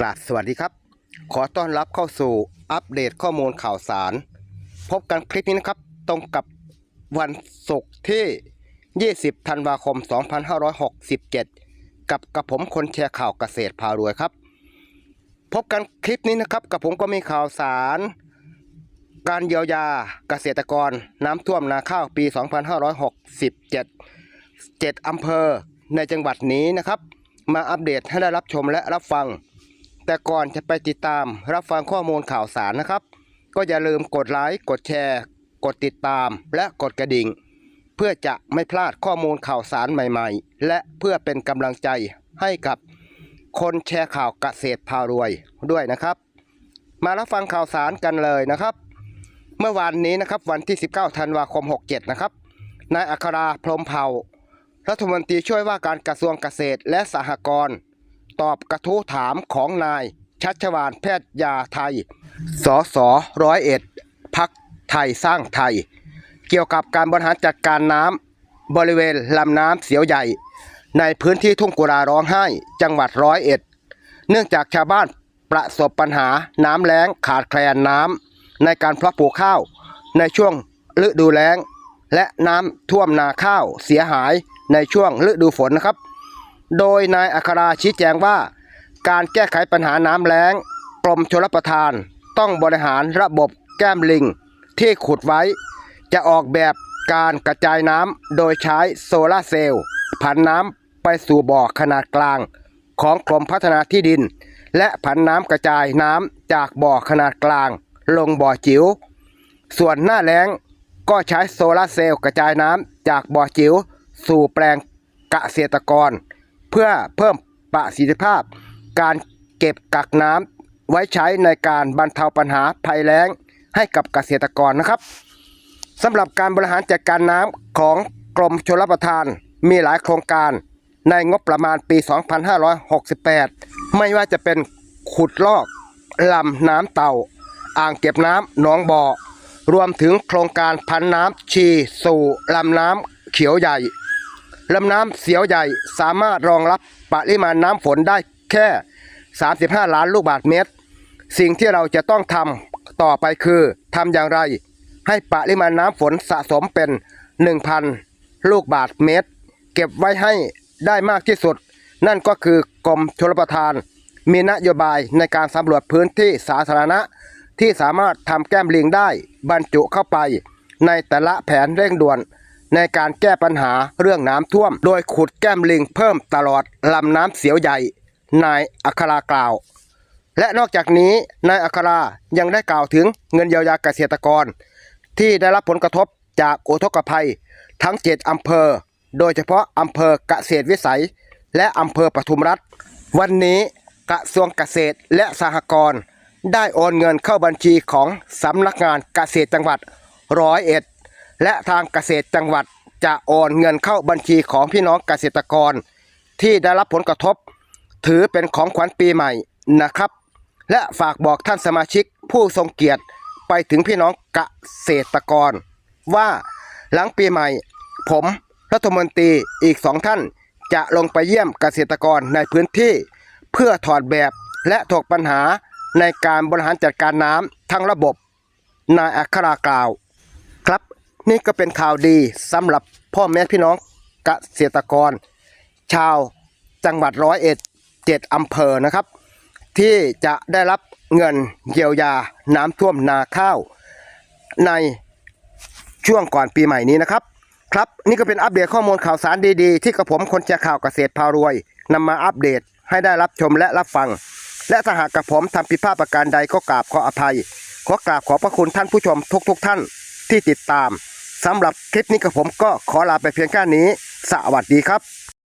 กราบสวัสดีครับ ขอต้อนรับเข้าสู่อัปเดตข้อมูลข่าวสาร พบกันคลิปนี้นะครับ ตรงกับวันศุกร์ที่ 20 ธันวาคม 2567 กับกับผมคนแชร์ข่าวเกษตรพารวยครับ พบกันคลิปนี้นะครับ กับผมก็มีข่าวสาร การเยียวยาเกษตรกรน้ำท่วมนาข้าวปี 2567 7อำเภอในจังหวัดนี้นะครับ มาอัปเดตให้ได้รับชมและรับฟัง แต่ก่อนจะไปติดตามรับฟังข้อมูลข่าวสารนะครับ ก็อย่าลืมกดไลค์กดแชร์ กดติดตาม และกดกระดิ่ง เพื่อจะไม่พลาดข้อมูลข่าวสารใหม่ๆ และเพื่อเป็นกำลังใจให้กับคนแชร์ข่าวเกษตรพารวยด้วยนะครับ มารับฟังข่าวสารกันเลยนะครับ เมื่อวานนี้นะครับวันที่ 19 ธันวาคม 67 นะครับนายอัคราพรมเผ่ารัฐมนตรีช่วยว่าการกระทรวงเกษตรและสหกรณ์ ตอบกระทู้ถามของนาย ชัชวานแพทย์ยาไทย สสร้อยเอ็ดพักไทยสร้างไทย เกี่ยวกับการบริหารจัดการน้ำบริเวณลำน้ำเสียวใหญ่ ในพื้นที่ทุ่งกุราร้องไห้ จังหวัดร้อยเอ็ด เนื่องจากชาวบ้านประสบปัญหาน้ำแล้งขาดแคลนน้ำในการเพาะปลูกข้าว ในช่วงฤดูแล้ง และน้ำท่วมนาข้าวเสียหายในช่วงฤดูฝนนะครับ โดยนายอัคราชี้แจงว่า การแก้ไขปัญหาน้ำแล้งกรมชลประทาน ต้องบริหารระบบแก้มลิง ที่ขุดไว้ จะออกแบบการกระจายน้ำโดยใช้โซลาร์เซลล์ผันน้ำไปสู่บ่อขนาดกลาง ของกรมพัฒนาที่ดิน และผันน้ำกระจายน้ำจากบ่อขนาดกลาง ลงบ่อจิ๋วส่วนหน้าแล้งก็ใช้โซลาร์เซลล์กระจายน้ำจากบ่อจิ๋วสู่แปลงเกษตรกร เพื่อเพิ่มประสิทธิภาพ การเก็บกักน้ำไว้ใช้ในการบรรเทาปัญหาภัยแล้งให้กับเกษตรกรนะครับสำหรับการบริหารจัดการน้ำของกรมชลประทานมีหลายโครงการในงบประมาณปี 2568 ไม่ว่าจะเป็นขุดลอกลำน้ำเต่า อ่างเก็บน้ำหนองบ่อ รวมถึงโครงการพันน้ำชีสู่ลำน้ำเขียวใหญ่ ลำน้ำเสียวใหญ่สามารถรองรับปริมาณน้ำฝนได้แค่ 35 ล้านลูกบาศก์เมตร สิ่งที่เราจะต้องทำต่อไปคือทำอย่างไร ให้ปริมาณน้ำฝนสะสมเป็น 1,000 ลูกบาศก์เมตร เก็บไว้ให้ได้มากที่สุด นั่นก็คือกรมชลประทาน มีนโยบายในการสำรวจพื้นที่สาธารณะ ที่สามารถทำแก้มลิงได้บรรจุเข้าไป ในแต่ละแผนเร่งด่วน ในการแก้ปัญหาเรื่องน้ำท่วม โดยขุดแก้มลิงเพิ่มตลอดลำน้ำเสียวใหญ่ นายอัครากล่าว และนอกจากนี้นายอัครายังได้กล่าวถึงเงินเยียวยาเกษตรกร ที่ได้รับผลกระทบจากอุทกภัย ทั้ง7อำเภอ โดยเฉพาะอำเภอเกษตรวิสัย และอำเภอปทุมรัฐ วันนี้กระทรวงเกษตรและสหกรณ์ได้โอนเงินเข้าบัญชีของสำนักงานเกษตรจังหวัดร้อยเอ็ด และทางเกษตรจังหวัดจะโอนเงินเข้าบัญชีของพี่น้องเกษตรกร ที่ได้รับผลกระทบ ถือเป็นของขวัญปีใหม่นะครับ และฝากบอกท่านสมาชิกผู้ทรงเกียรติไปถึงพี่น้องเกษตรกร ว่าหลังปีใหม่ ผมรัฐมนตรีอีกสองท่าน จะลงไปเยี่ยมเกษตรกรในพื้นที่ เพื่อถอดแบบและถกปัญหาในการบริหารจัดการน้ำทั้งระบบ นายอัครากล่าว นี่ก็เป็นข่าวดีสำหรับพ่อแม่พี่น้องเกษตรกร ชาวจังหวัดร้อยเอ็ดเจ็ดอำเภอนะครับ ที่จะได้รับเงินเยียวยาน้ำท่วมนาข้าว ในช่วงก่อนปีใหม่นี้นะครับ ครับนี่ก็เป็นอัปเดตข้อมูลข่าวสารดีๆ ที่กระผมคนแชร์ข่าวเกษตรพารวยนำมาอัปเดตให้ได้รับชมและรับฟัง และถ้าหากกระผมทำผิดพลาดประการใดก็กราบขออภัย ขอกราบขอพระคุณท่านผู้ชมทุกๆท่านที่ติดตาม สำหรับคลิปนี้กับผมก็ขอลาไปเพียงแค่นี้ สวัสดีครับ